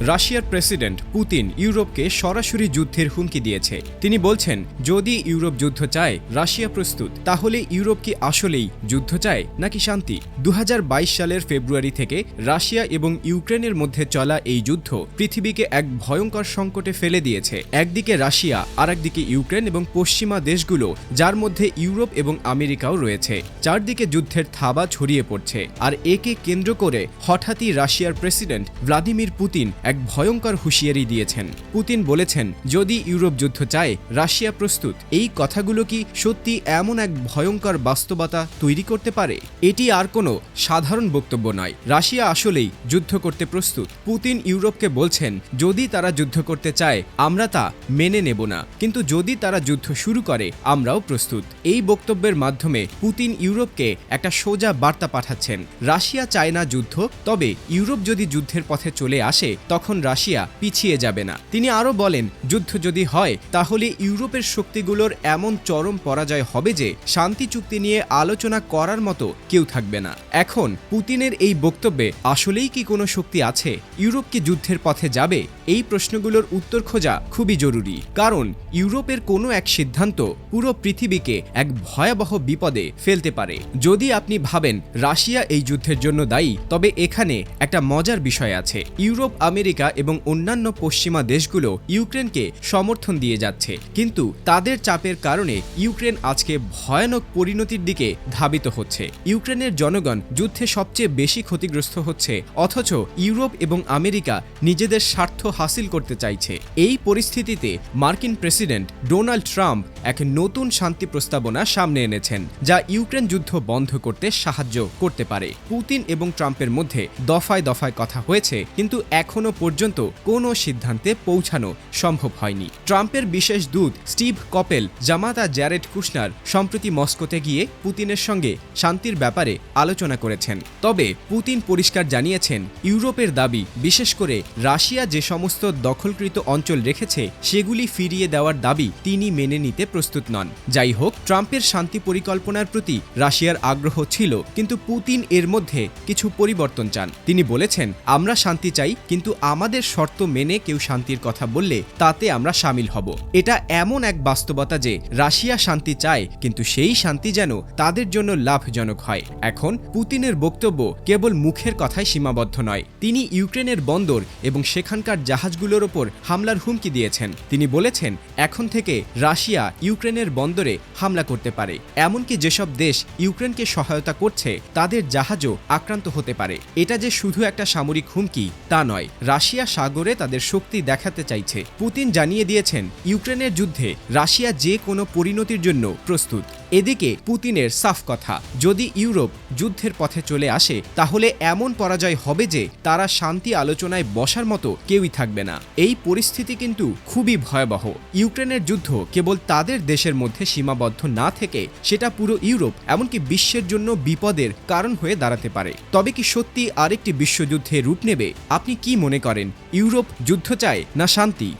রাশিয়ার president Putin ইউরোপকে সরাসরি যুদ্ধের হুমকি দিয়েছে। তিনি বলছেন, যদি ইউরোপ যুদ্ধ চায়, রাশিয়া প্রস্তুত, তাহলে ইউরোপ কি আসলেই যুদ্ধ চায় নাকি শান্তি? দু হাজার বাইশ সালের ফেব্রুয়ারি থেকে রাশিয়া এবং ইউক্রেনের মধ্যে চলা এই যুদ্ধ পৃথিবীকে এক ভয়ঙ্কর সংকটে ফেলে দিয়েছে। একদিকে রাশিয়া আর একদিকে ইউক্রেন এবং পশ্চিমা দেশগুলো, যার মধ্যে ইউরোপ এবং আমেরিকাও রয়েছে। চারদিকে যুদ্ধের থাবা ছড়িয়ে পড়ছে। আর একে কেন্দ্র করে হঠাৎই রাশিয়ার প্রেসিডেন্ট ভ্লাদিমির পুতিন এক ভয়ঙ্কর হুঁশিয়ারি দিয়েছেন। পুতিন বলেছেন, যদি ইউরোপ যুদ্ধ চায়, রাশিয়া প্রস্তুত। এই কথাগুলো কি সত্যি এমন এক ভয়ঙ্কর বাস্তবতা তৈরি করতে পারে? এটি আর কোনো সাধারণ বক্তব্য নয়। রাশিয়া আসলেই যুদ্ধ করতে প্রস্তুত। পুতিন ইউরোপকে বলছেন, যদি তারা যুদ্ধ করতে চায়, আমরা তা মেনে নেব না। কিন্তু যদি তারা যুদ্ধ শুরু করে, আমরাও প্রস্তুত। এই বক্তব্যের মাধ্যমে পুতিন ইউরোপকে একটা সোজা বার্তা পাঠাচ্ছেন। রাশিয়া চায় না যুদ্ধ, তবে ইউরোপ যদি যুদ্ধের পথে চলে আসে তখন রাশিয়া পিছিয়ে যাবে না। তিনি আরও বলেন, যুদ্ধ যদি হয়, তাহলে ইউরোপের শক্তিগুলোর এমন চরম পরাজয় হবে যে শান্তি চুক্তি নিয়ে আলোচনা করার মতো কেউ থাকবে না। এখন পুতিনের এই বক্তব্যে আসলেই কি কোনো শক্তি আছে? ইউরোপ কি যুদ্ধের পথে যাবে? এই প্রশ্নগুলোর উত্তর খোঁজা খুবই জরুরি। কারণ ইউরোপের কোনো এক সিদ্ধান্ত পুরো পৃথিবীকে এক ভয়াবহ বিপদে ফেলতে পারে। যদি আপনি ভাবেন, রাশিয়া এই যুদ্ধের জন্য দায়ী তবে এখানে একটা মজার বিষয় আছে। ইউরোপ আমেরিকা এবং অন্যান্য পশ্চিমা দেশগুলো ইউক্রেনকে সমর্থন দিয়ে যাচ্ছে। কিন্তু তাদের চাপের কারণে ইউক্রেন আজকে ভয়ানক পরিণতির দিকে ধাবিত হচ্ছে। ইউক্রেনের জনগণ যুদ্ধে সবচেয়ে বেশি ক্ষতিগ্রস্ত হচ্ছে, অথচ ইউরোপ এবং আমেরিকা নিজেদের স্বার্থ হাসিল করতে চাইছে। এই পরিস্থিতিতে মার্কিন প্রেসিডেন্ট ডোনাল্ড ট্রাম্প এক নতুন শান্তি প্রস্তাবনা সামনে এনেছেন, যা ইউক্রেন যুদ্ধ বন্ধ করতে সাহায্য করতে পারে। পুতিন এবং ট্রাম্পের মধ্যে দফায় দফায় কথা হয়েছে, কিন্তু এখনও পর্যন্ত কোনো সিদ্ধান্তে পৌঁছানো সম্ভব হয়নি। ট্রাম্পের বিশেষ দূত স্টিভ কপেল, জামাতা জ্যারেড কুশনার, সম্প্রতি মস্কোতে গিয়ে পুতিনের সঙ্গে শান্তির ব্যাপারে আলোচনা করেছেন। তবে পুতিন পরিষ্কার জানিয়েছেন, ইউরোপের দাবি, বিশেষ করে রাশিয়া যে সমস্ত দখলকৃত অঞ্চল রেখেছে, সেগুলি ফিরিয়ে দেওয়ার দাবি তিনি মেনে নিতে প্রস্তুত নন। যাই হোক ট্রাম্পের শান্তি পরিকল্পনার প্রতি রাশিয়ার আগ্রহ ছিল, কিন্তু পুতিন এর মধ্যে কিছু পরিবর্তন চান। তিনি বলেছেন, আমরা শান্তি চাই, কিন্তু আমাদের শর্ত মেনে কেউ শান্তির কথা বললে তাতে আমরা সামিল হব। এটা এমন এক বাস্তবতা যে রাশিয়া শান্তি চায়, কিন্তু সেই শান্তি যেন তাদের জন্য লাভজনক হয়। এখন, পুতিনের বক্তব্য কেবল মুখের কথায় সীমাবদ্ধ নয়। তিনি ইউক্রেনের বন্দর এবং সেখানকার জাহাজগুলোর ওপর হামলার হুমকি দিয়েছেন। তিনি বলেছেন, এখন থেকে রাশিয়া ইউক্রেনের বন্দরে হামলা করতে পারে। এমনকি যেসব দেশ ইউক্রেনকে সহায়তা করছে, তাদের জাহাজও আক্রান্ত হতে পারে। এটা যে শুধু একটা সামরিক হুমকি, তা নয়। রাশিয়া সাগরে তাদের শক্তি দেখাতে চাইছে। পুতিন জানিয়ে দিয়েছেন, ইউক্রেনের যুদ্ধে রাশিয়া যে কোনো পরিণতির জন্য প্রস্তুত। এদিকে পুতিনের সাফ কথা, যদি ইউরোপ যুদ্ধের পথে চলে আসে, তাহলে এমন পরাজয় হবে যে তারা শান্তি আলোচনায় বসার মতো কেউই থাকবে না। এই পরিস্থিতি কিন্তু খুবই ভয়াবহ। ইউক্রেনের যুদ্ধ কেবল তাদের দেশের মধ্যে সীমাবদ্ধ না থেকে সেটা পুরো ইউরোপ, এমনকি বিশ্বের জন্য বিপদের কারণ হয়ে দাঁড়াতে পারে। তবে কি সত্যি আরেকটি বিশ্বযুদ্ধে রূপ নেবে? আপনি কি মনে করেন, ইউরোপ যুদ্ধ চায় না শান্তি?